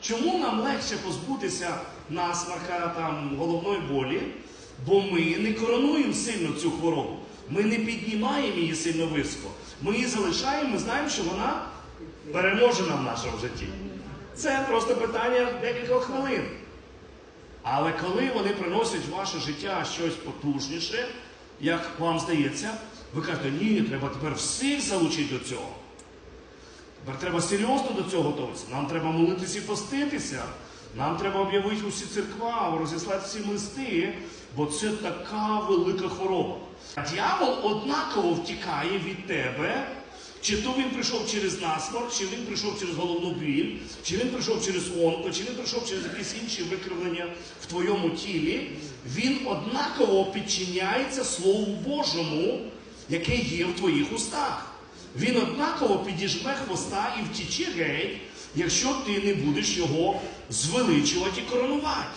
Чому нам легше позбутися насмарка, там, головної болі? Бо ми не коронуємо сильно цю хворобу. Ми не піднімаємо її сильно високо. Ми її залишаємо, ми знаємо, що вона переможена в нашому житті. Це просто питання декількох хвилин. Але коли вони приносять в ваше життя щось потужніше, як вам здається, ви кажете, ні, треба тепер всіх залучити до цього. Тепер треба серйозно до цього готуватися. Нам треба молитися і поститися. Нам треба об'явити усі церква, розіслати всі листи, бо це така велика хвороба. А дьявол однаково втікає від тебе, чи то він прийшов через насморк, чи він прийшов через головну біль, чи він прийшов через онко, чи він прийшов через якісь інші викривлення в твоєму тілі. Він однаково підчиняється Слову Божому, яке є в твоїх устах. Він однаково підіжме хвоста і втіче геть, якщо ти не будеш його звеличувати і коронувати.